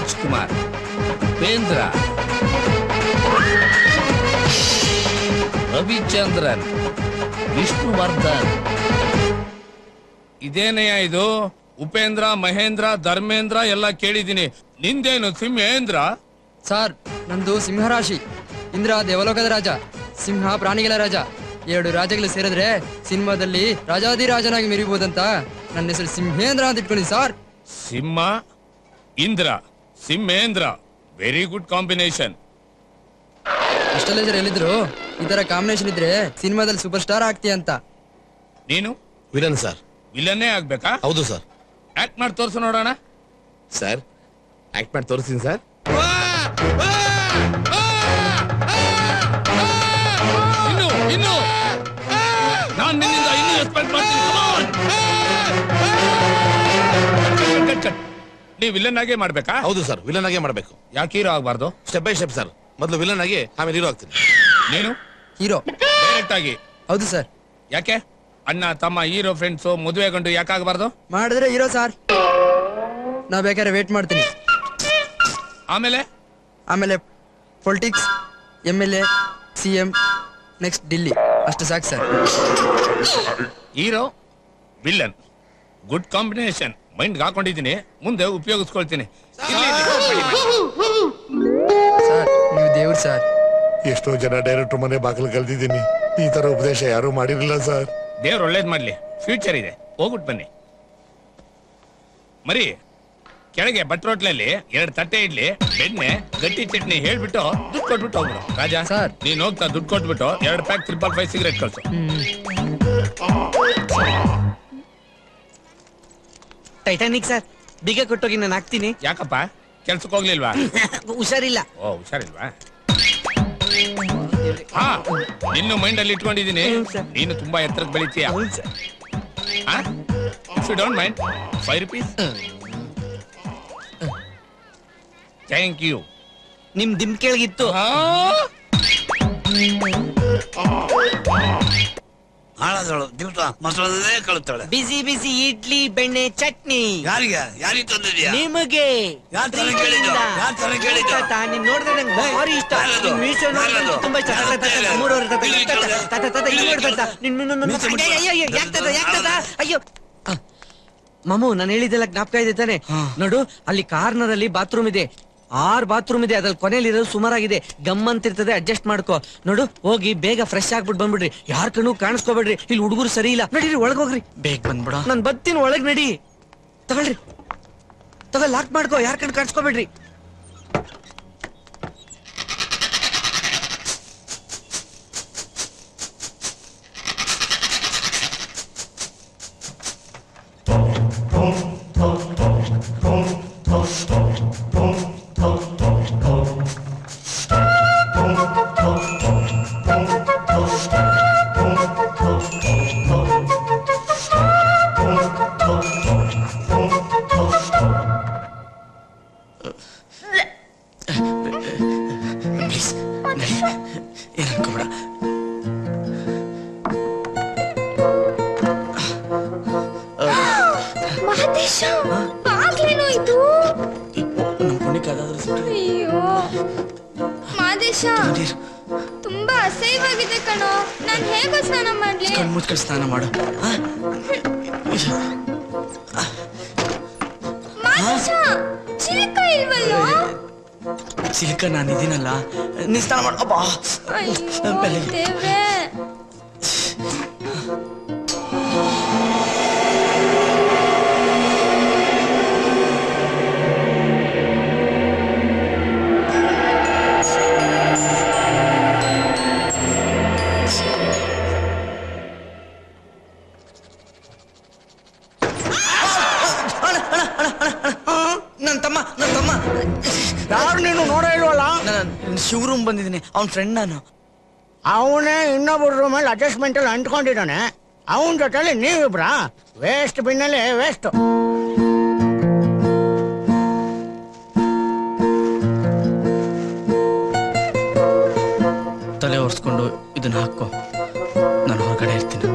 ರಾಜ್ಕುಮಾರ್. ಉಪೇಂದ್ರ ರವಿಚಂದ್ರನ್. ವಿಷ್ಣುವರ್ಧನ್. ಇದೇನೇ ಇದು? ಉಪೇಂದ್ರ ಮಹೇಂದ್ರ ಧರ್ಮೇಂದ್ರ ಎಲ್ಲ ಕೇಳಿದ್ದೀನಿ. ನಿಂದೇನು ಸಿಂಹೇಂದ್ರ? ಸರ್ ನಂದು ಸಿಂಹರಾಶಿ. ಇಂದ್ರ ದೇವಲೋಕದ ರಾಜ ಸಿಂಹ ಪ್ರಾಣಿಗಳ ರಾಜ. ಎರಡು ರಾಜಗಳು ಸೇರಿದ್ರೆ ಸಿನಿಮಾದಲ್ಲಿ ರಾಜಾದಿರಾಜನಾಗಿ ಮೆರಿಬಹುದಂತ ನನ್ನ ಹೆಸರು ಸಿಂಹೇಂದ್ರ ಅಂತ ಇಟ್ಕೊಳ್ಳಿ sir. Simha Indra. Simhendra very good combination ಇಷ್ಟೆಲ್ಲ ಜನ ಹೇಳಿದ್ರು ಈ ತರ ಕಾಂಬಿನೇಷನ್ ಇದ್ರೆ ಸಿನಿಮಾದಲ್ಲಿ ಸೂಪರ್ ಸ್ಟಾರ್ ಆಗ್ತೀಯ ಅಂತ ನೀನು ವಿಲನ್ ಸರ್ ವಿಲನ್ನೇ ಆಗ್ಬೇಕಾ ಹೌದು ಸರ್ ಆಕ್ಟ್ ಮಾಡಿ ತೋರ್ಸು ನೋಡೋಣ ಸರ್ ಆಕ್ಟ್ ಮಾಡಿ ತೋರಿಸ್ತೀನಿ ಸರ್ ಇನ್ನು ಇನ್ನು ನೀವ್ ವಿಲನ್ ಆಗೇ ಮಾಡ್ಬೇಕಾ? ಹೌದು ಸರ್ ವಿಲನ್ ಆಗೇ ಮಾಡಬೇಕು. ಯಾಕೆ ಹೀರೋ ಆಗ್ಬಾರ್ದು? ಸ್ಟೆಪ್ ಬೈ ಸ್ಟೆಪ್ ಸರ್ ಮೊದಲು ವಿಲನ್ ಆಗಿ ಆಮೇಲೆ ಹೀರೋ ಆಗ್ತೀನಿ. ನೀನು? ಹೀರೋ ಡೈರೆಕ್ಟ್ ಆಗಿ. ಹೌದು ಸರ್. ಯಾಕೆ? ಅಣ್ಣ ತಮ್ಮ ಹೀರೋ ಫ್ರೆಂಡ್ಸ್ ಮದುವೆ ಯಾಕೆ ಯಾಕಾಗಬಾರ್ದು ಮಾಡಿದ್ರೆ ಹೀರೋ ಸರ್. ನಾ ಬೇಕಾದ್ರೆ ವೇಟ್ ಮಾಡ್ತೀನಿ. ಆಮೇಲೆ? ಆಮೇಲೆ politics M L A C M next Delhi ಅಷ್ಟು ಸಾಕು sir. Hero villain good combination mind ಹಾಕೊಂಡಿದ್ದೀನಿ. ಮುಂದೆ ಉಪಯೋಗಿಸ್ಕೊಳ್ತೀನಿ. ಸರ್ ನೀವು ದೇವ್ರು ಸರ್ ಎಷ್ಟೋ ಜನ ಡೈರೆಕ್ಟರ್ ಮನೆ ಬಾಗಿಲು ಕಲ್ತಿದ್ದೀನಿ ಈ ತರ ಉಪದೇಶ ಯಾರು ಮಾಡಿರಲಿಲ್ಲ ಸರ್ ದೇವ್ರು ಒಳ್ಳೇದ್ ಮಾಡ್ಲಿ. ಫ್ಯೂಚರ್ ಇದೆ. ಹೋಗ್ಬಿಟ್ ಬನ್ನಿ. ಮರಿ ಕೆಳಗೆ ಬಟ್ರೋಟ್ಲಲ್ಲಿ ಎರಡು ತಟ್ಟೆ ಇಡ್ಲಿ ಬೆಣ್ಣೆ ಗಟ್ಟಿ ಚಟ್ನಿ ಹೇಳ್ಬಿಟ್ಟು ದುಡ್ಡು ಕೊಟ್ಬಿಟ್ಟು ಹೋಗ್ಬಿಡು. ರಾಜಾ ಸರ್. ನೀನ್ ಹೋಗ್ತಾ ದುಡ್ಡು ಕೊಟ್ಬಿಟ್ಟು ಎರಡು ಪ್ಯಾಕ್ ತ್ರಿಪಲ್ ಫೈವ್ ಸಿಗರೇಟ್ ಕಳ್ಸು. ಟೈಟಾನಿಕ್ ಸರ್ ಬೀಗ ಕೊಟ್ಟೋಗಿ ನಾನು ಹಾಕ್ತೀನಿ. ಯಾಕಪ್ಪ? ಕೆಲ್ಸಕ್ಕೆ ಹೋಗ್ಲಿಲ್ವಾ? ಹುಷಾರಿಲ್ಲ. ಓ ಹುಷಾರಿಲ್ವಾ? ಹಾ ನಿನ್ನು ಮೈಂಡ್ ಅಲ್ಲಿ ಇಟ್ಕೊಂಡಿದ್ದೀನಿ ನೀನು ತುಂಬಾ ಎತ್ತರಕ್ಕೆ ಬೆಳಿತೀಯ. If you don't mind five rupees thank you ನಿಮ್ ದಿಮ್ ಕೆಳಗಿತ್ತು. ಹಾಳಾದಳು ದಿವಸ ಮಸಾಲೆ ಕಳುತ್ತಾಳೆ. ಬಿಸಿ ಬಿಸಿ ಇಡ್ಲಿ ಬೆಣ್ಣೆ ಚಟ್ನಿ. ಯಾರಿಗೆ? ಯಾರಿಗೆ ತಂದಿದ್ಯಾ? ನಿಮಗೆ. ಯಾರ್ ತರ ಕೇಳಿದ್ದು? ಯಾರ್ ತರ ಕೇಳಿದ್ದು? ತಾತ, ನೋಡಿದ್ರೆ ನಂಗೆ ಭಾರಿ ಇಷ್ಟ. ಮೀಸೆ ನೋಡಿದ್ರೆ ತುಂಬಾ ಇಷ್ಟ? ಮೂರುವರೆ ತಾತ, ತಾತ, ಇಲ್ಲಿ ಯಾಕ್ ತಾತ, ಯಾಕ್ ತಾತ? ಅಯ್ಯೋ. ಮಾಮು ನಾನು ಹೇಳಿದ್ದೆಲ್ಲ ಜ್ಞಾಪಕ ಇದೆ ತಾನೆ. ನೋಡು ಅಲ್ಲಿ ಕಾರ್ನರ್ ಅಲ್ಲಿ ಬಾತ್ರೂಮ್ ಇದೆ. ಆರ್ ಬಾತ್ರೂಮ್ ಇದೆ ಅದ್ರಲ್ಲಿ ಕೊನೆಯಲ್ಲಿರೋದು ಸುಮಾರಾಗಿದೆ. ಗಮ್ ಅಂತಿರ್ತದೆ ಅಡ್ಜಸ್ಟ್ ಮಾಡ್ಕೋ. ನೋಡು ಹೋಗಿ ಬೇಗ ಫ್ರೆಶ್ ಆಗ್ಬಿಟ್ಟು ಬಂದ್ಬಿಡ್ರಿ. ಯಾರ್ ಕಣ್ಣು ಕಾಣಿಸ್ಕೋಬೇಡ್ರಿ. ಇಲ್ಲಿ ಹುಡುಗರು ಸರಿ ಇಲ್ಲ. ನಡೀರಿ ಒಳಗ್ ಹೋಗ್ರಿ. ಬೇಗ ಬಂದ್ಬಿಡ. ನಾನ್ ಬತ್ತೀನಿ ಒಳಗ್ ನಡಿ. ತಗೊಳ್ರಿ. ತಗೋ ಲಾಕ್ ಮಾಡ್ಕೋ. ಯಾರ್ ಕಣ್ಣು ಕಾಣಿಸ್ಕೋಬೇಡ್ರಿ. ಮಹದೇಶ ತುಂಬಾ ಅಸಹ್ಯವಾಗಿದೆ ಕಣೋ. ನಾನು ಹೇಗೋ ಸ್ನಾನ ಮಾಡ್ಲಿ. ಕಣ್ ಮುಚ್ಕೊಂಡು ಸ್ನಾನ ಮಾಡು. ಚಿಲಕ ಇಲ್ವಲ್ಲೋ? ಚಿಲ್ಕ ನಾನು ಇದೀನಲ್ಲ. ನೀ ಸ್ನಾನ ಮಾಡು. ಶಿವರೂಮ್ ಬಂದಿದ್ದೀನಿ. ಅವ್ನ ಫ್ರೆಂಡ್ ನಾನು. ಅವನೇ ಇನ್ನೊಬ್ಬರ ರೂಮಲ್ಲಿ ಅಡ್ಜಸ್ಟ್ಮೆಂಟ್ ಅಲ್ಲಿ ಅಂಟ್ಕೊಂಡಿದ್ದಾನೆ. ಅವನ ಜೊತೆಲಿ ನೀವಿಬ್ರ. ವೇಸ್ಟ್ ಬಿನ್ನಲ್ಲಿ ವೇಸ್ಟ್ ತಲೆ ಒರೆಸ್ಕೊಂಡು ಇದನ್ನ ಹಾಕೋ ನಾನು ಹೊರಗಡೆ ಇರ್ತೀನಿ.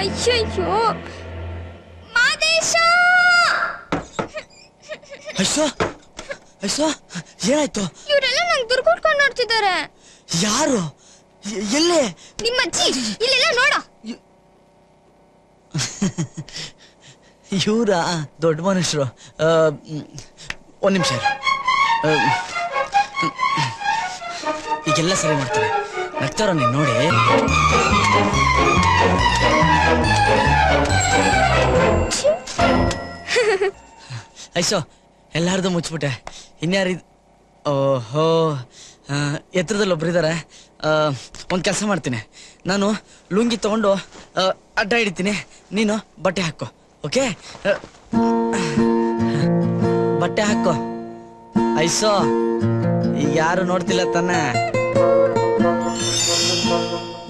ಅಯ್ಯಯ್ಯೋ ಮಾದೇಶ ಐಸೋ ಐಸೋ ಏನಾಯ್ತು ಇವರೆಲ್ಲ ನಂಗೆ ದುರ್ಗುಟ್ಕೊಂಡು ನೋಡ್ತಿದ್ದಾರೆ ಯಾರು ಎಲ್ಲೇ ನಿಮ್ಮ ಅಜ್ಜಿ ಇಲ್ಲೆಲ್ಲ ನೋಡ ಇವರ ದೊಡ್ಡ ಮನುಷ್ಯರು ಒಂದ್ ನಿಮಿಷ ಈಗೆಲ್ಲ ಸರಿ ಮಾಡ್ತಾರೆ ನಗ್ತಾರ ನೀನ್ ನೋಡಿ. ಐಸೋ, ಎಲ್ಲಾರ್ದು ಮುಚ್ಬಿಟ್ಟೆ ಇನ್ಯಾರು ಓಹೋ ಎತ್ತರದಲ್ಲಿ ಒಬ್ರಿದ್ದಾರೆ ಒಂದು ಕೆಲಸ ಮಾಡ್ತೀನಿ. ನಾನು ಲುಂಗಿ ತಗೊಂಡು ಅಡ್ಡ ಹಿಡಿತೀನಿ. ನೀನು ಬಟ್ಟೆ ಹಾಕೋ, ಓಕೆ? ಬಟ್ಟೆ ಹಾಕೋ. ಐಸೋ, ಯಾರು ನೋಡ್ತಿಲ್ಲ ತಾನೆ?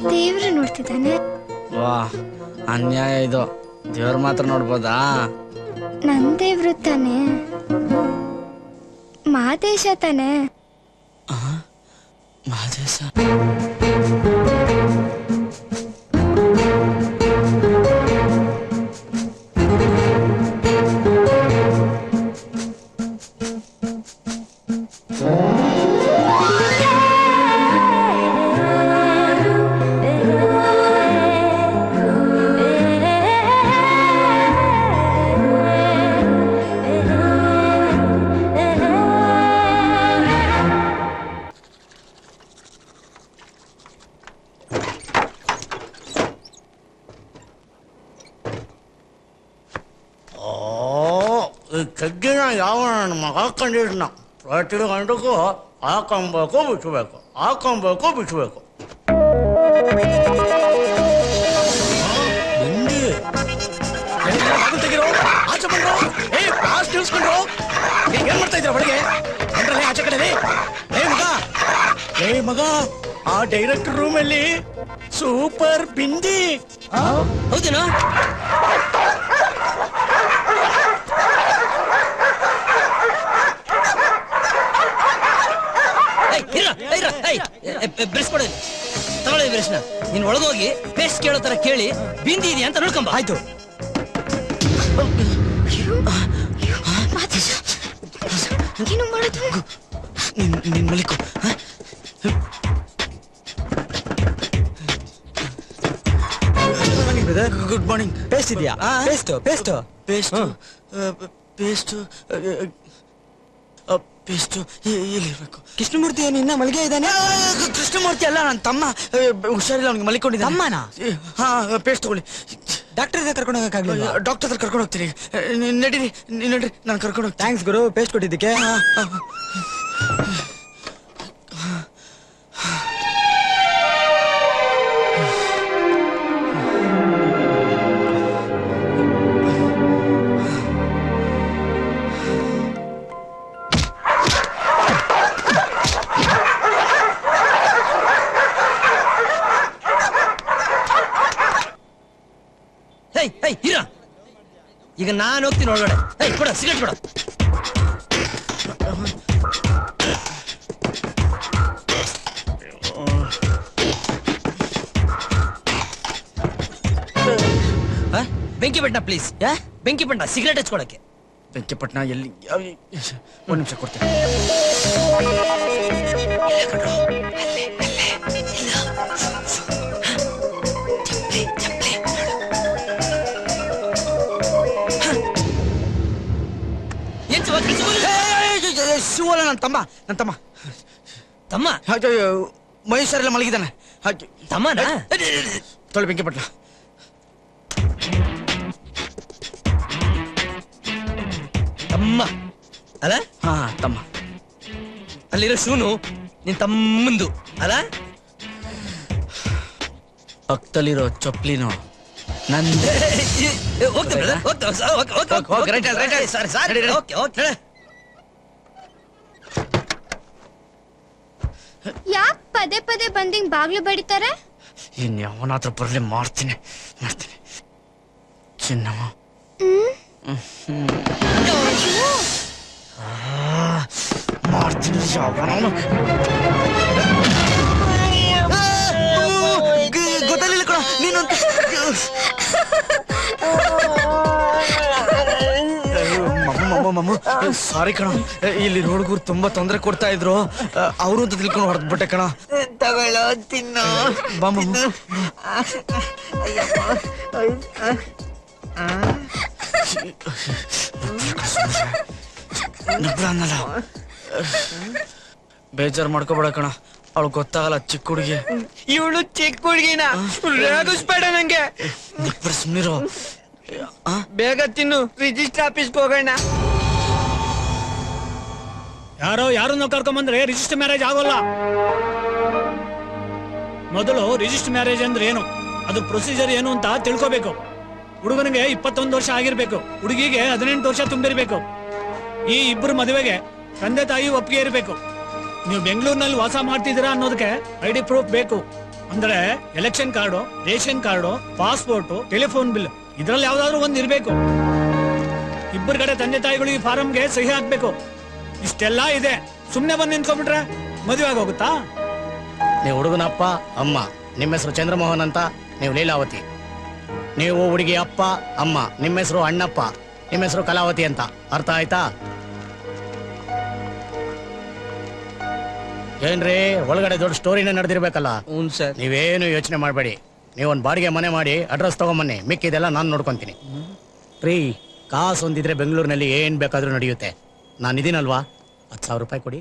ದೇವ್ರು ನೋಡ್ತಿದ್ದಾನೆ. ವಾ ಅನ್ಯಾಯ ಇದು. ದೇವ್ರ ಮಾತ್ರ ನೋಡ್ಬೋದಾ? ನನ್ ದೇವ್ರು ತಾನೆ. ಮಾದೇಶ ತಾನೆ. ಮಹದೇಶ? ಈ ಕಗ್ಗಿನ ಯಾವ ನನ್ನ ಮಗ ಕಂಡಿದ್ನ ಪ್ರತಿ ಗಂಟಗೂ ಹಾಕೊಬೇಕು ಬಿಚ್ಚಬೇಕು ಹಾಕೊಬೇಕು ಬಿಚ್ಚಬೇಕು ತೆಗಿರೋ ಆಚೆ ಬಂದ್ರು ಏ ಪಾಸ್ ನಿಲ್ಸ್ಕೊಂಡ್ರು ಏ, ಏನ್ ಮಾಡ್ತಾ ಇದ್ರ ಒಳಗೆ ಬಂದ್ರಲ್ಲೇ ಆಚೆ ಕಡೆ ಏ ಮಗ ಏ ಮಗ ಆ ಡೈರೆಕ್ಟರ್ ರೂಮ್ ಅಲ್ಲಿ ಸೂಪರ್ ಬಿಂದಿ ಹೌದೇನಾ ಬ್ರಷ್ ಕೊಡಲಿ ತಗೊಳ್ಳಿ ಬ್ರಷ್ನ ನೀನ್ ಒಳಗೋಗಿ ಪೇಸ್ಟ್ ಕೇಳೋ ತರ ಕೇಳಿ ಬಿಂದಿ ಇದೆಯಾ ಅಂತ ನೋಡ್ಕೊಂಬ ಆಯ್ತು. ಏನು ಮಾಡೋದು? ನಿನ್ ನಿನ್ ಮಲಿಕು ಗುಡ್ ಮಾರ್ನಿಂಗ್ ಪೇಸ್ಟ್ ಇದೆಯಾ? Paste paste paste paste paste ಇಲ್ಲಿರ್ಬೇಕು Krishnamurthy ಏನು ಇನ್ನ ಮಲ್ಗೆ ಇದ್ದಾನೆ? ಕೃಷ್ಣಮೂರ್ತಿ ಅಲ್ಲ ನನ್ನ ತಮ್ಮ. ಹುಷಾರಿಲ್ಲ ಅವ್ನಿಗೆ ಮಲಿಕೊಂಡಿದ್ದಾನೆ. ಅಮ್ಮನ ಹಾ ಪೇಸ್ಟ್ ತಗೊಳ್ಳಿ. ಡಾಕ್ಟರ್ ಕರ್ಕೊಂಡು ಹೋಗಕ್ಕಾಗ್ಲಿಲ್ಲ ಡಾಕ್ಟರ್ ಹತ್ರ ಕರ್ಕೊಂಡು ಹೋಗ್ತೀನಿ. ನಡೀರಿ ನಡ್ರಿ ನಾನು ಕರ್ಕೊಂಡು ಹೋಗ್ತೀನಿ. ಥ್ಯಾಂಕ್ಸ್ ಗುರು ಪೇಸ್ಟ್ ಕೊಟ್ಟಿದ್ದಕ್ಕೆ. ಈಗ ನಾನು ಹೋಗ್ತೀನಿ ಒಳಗಡೆ. ಐ ಕೊಡ ಸಿಗರೆಟ್ ಕೊಡ? ಬೆಂಕಿ ಪಟ್ನ ಪ್ಲೀಸ್ ಬೆಂಕಿ ಪಟ್ನ ಸಿಗರೇಟ್ ಹಚ್ಕೊಳಕ್ಕೆ. ಬೆಂಕಿ ಪಟ್ನ ಎಲ್ಲಿ? ಒಂದ್ ನಿಮಿಷ ಕೊಡ್ತೀನಿ. ಶಿವಲ್ಲ ನನ್ನ ತಮ್ಮ ನನ್ನ ತಮ್ಮ. ತಮ್ಮ? ಮಹೇಶ್ವರೆಲ್ಲ ಮಲಗಿದ್ದಾನೆ. ತಮ್ಮ ತೊಳೆ ಬೆಂಕಿ ಪಟ್ಟ ತಮ್ಮ. ಅಲ ಹಾ ತಮ್ಮ. ಅಲ್ಲಿರೋ ಶೂನು ನಿನ್ ತಮ್ಮಂದು. ಅಲ್ಲ? ಪಕ್ಕದಲ್ಲಿರೋ ಚೊಪ್ಲಿನೋ ನಂದೆ. ಯಾಕೆ ಪದೇ ಪದೇ ಬಂದಿಂಗ್ ಬಾಗ್ಲು ಬಡಿತಾರೆ ಇನ್ ಯಾವನಾದ್ರೂ ಬರ್ಲಿ ಮಾಡ್ತೀನಿ ಮಾಡ್ತೀನಿ ಚಿನ್ನಮ್ಮ ಮಾಡ್ತೀನಿ ಯಾವನವನು ಕಣ ನೀನು ಸಾರಿ ಕಣ. ಇಲ್ಲಿ ಹುಡುಗರು ತುಂಬಾ ತೊಂದರೆ ಕೊಡ್ತಾ ಇದ್ರು. ಅವರು ಅಂತ ತಿಳ್ಕೊಂಡು ಹೊಡೆದ್ಬಿಟ್ಟೆ ಕಣ. ತಗೊಳ್ಳೋ ತಿನ್ನು ಬಾ ಮಾಮು. ನಬ್ರ ಅನ್ನಲ್ಲ. ಬೇಜಾರ್ ಮಾಡ್ಕೋಬೇಡ ಕಣ. ಅವಳು ಗೊತ್ತಾಗಲ್ಲ ಚಿಕ್ಕ ಹುಡುಗಿ. ಇವಳು ಚಿಕ್ಕ ಹುಡುಗಿನ? ರೇಗಿಸ್ಬೇಡ ನಂಗೆ. ಸುಮ್ಮನಿರೋ ಬೇಗ ತಿನ್ನು. ರಿಜಿಸ್ಟರ್ ಆಫೀಸ್ಗೆ ಹೋಗೋಣ. ಯಾರೋ ಯಾರನ್ನೋ ಕರ್ಕೊಂಬಂದ್ರೆ ರಿಜಿಸ್ಟರ್ ಮ್ಯಾರೇಜ್ ಆಗೋಲ್ಲ. ಮೊದಲು ರಿಜಿಸ್ಟರ್ ಮ್ಯಾರೇಜ್ ಅಂದ್ರೆ ಏನು? ಅದು ಪ್ರೊಸೀಜರ್ ಏನು ಅಂತ ತಿಳ್ಕೋಬೇಕು. ಹುಡುಗನಿಗೆ ಇಪ್ಪತ್ತೊಂದು ವರ್ಷ ಆಗಿರ್ಬೇಕು. ಹುಡುಗಿಗೆ ಹದಿನೆಂಟು ವರ್ಷ ತುಂಬಿರ್ಬೇಕು. ಈ ಇಬ್ಬರು ಮದುವೆಗೆ ತಂದೆ ತಾಯಿ ಒಪ್ಪಿಗೆ ಇರಬೇಕು. ನೀವು ಬೆಂಗಳೂರಿನಲ್ಲಿ ವಾಸ ಮಾಡ್ತಿದ್ದೀರಾ ಅನ್ನೋದಕ್ಕೆ ಐ ಡಿ ಪ್ರೂಫ್ ಬೇಕು. ಅಂದ್ರೆ election card ration card passport telephone bill ಇದ್ರಲ್ಲಿ ಯಾವ್ದಾದ್ರು ಒಂದು ಇರಬೇಕು. ಇಬ್ಬರ ಕಡೆ ತಂದೆ ತಾಯಿಗಳು ಈ ಫಾರಂಗೆ ಸಹಿ ಹಾಕ್ಬೇಕು. ಇಷ್ಟೆಲ್ಲ ಇದೆ. ಸುಮ್ನೆ ಬಂದು ನಿಂತ್ಕೊಂಡ್ಬಿಟ್ರೆ ಮದುವೆ ಆಗೋಗುತ್ತಾ? ನೀವು ಹುಡುಗನಪ್ಪ ಅಮ್ಮ ನಿಮ್ಮ ಹೆಸರು ಚಂದ್ರಮೋಹನ್ ಅಂತ ನೀವು ಲೀಲಾವತಿ. ನೀವು ಹುಡುಗಿ ಅಪ್ಪ ಅಮ್ಮ ನಿಮ್ಮ ಹೆಸರು ಅಣ್ಣಪ್ಪ ನಿಮ್ಮ ಹೆಸರು ಕಲಾವತಿ ಅಂತ. ಅರ್ಥ ಆಯ್ತಾ? ಏನ್ರಿ ಒಳಗಡೆ ದೊಡ್ಡ ಸ್ಟೋರಿನೇ ನಡೆದಿರ್ಬೇಕಲ್ಲ? ಹ್ಞೂ ಸರ್. ನೀವೇನು ಯೋಚನೆ ಮಾಡಬೇಡಿ. ನೀವೊಂದು ಬಾಡಿಗೆ ಮನೆ ಮಾಡಿ ಅಡ್ರೆಸ್ ತಗೊಂಬನ್ನಿ. ಮಿಕ್ಕಿದೆಲ್ಲ ನಾನು ನೋಡ್ಕೊಂತೀನಿ. ರೀ ಕಾಸು ಒಂದಿದ್ರೆ ಬೆಂಗಳೂರಿನಲ್ಲಿ ಏನ್ ಬೇಕಾದ್ರೂ ನಡೆಯುತ್ತೆ. ನಾನು ಇದೀನಲ್ವಾ ಹತ್ತು ಸಾವಿರ ರೂಪಾಯಿ ಕೊಡಿ.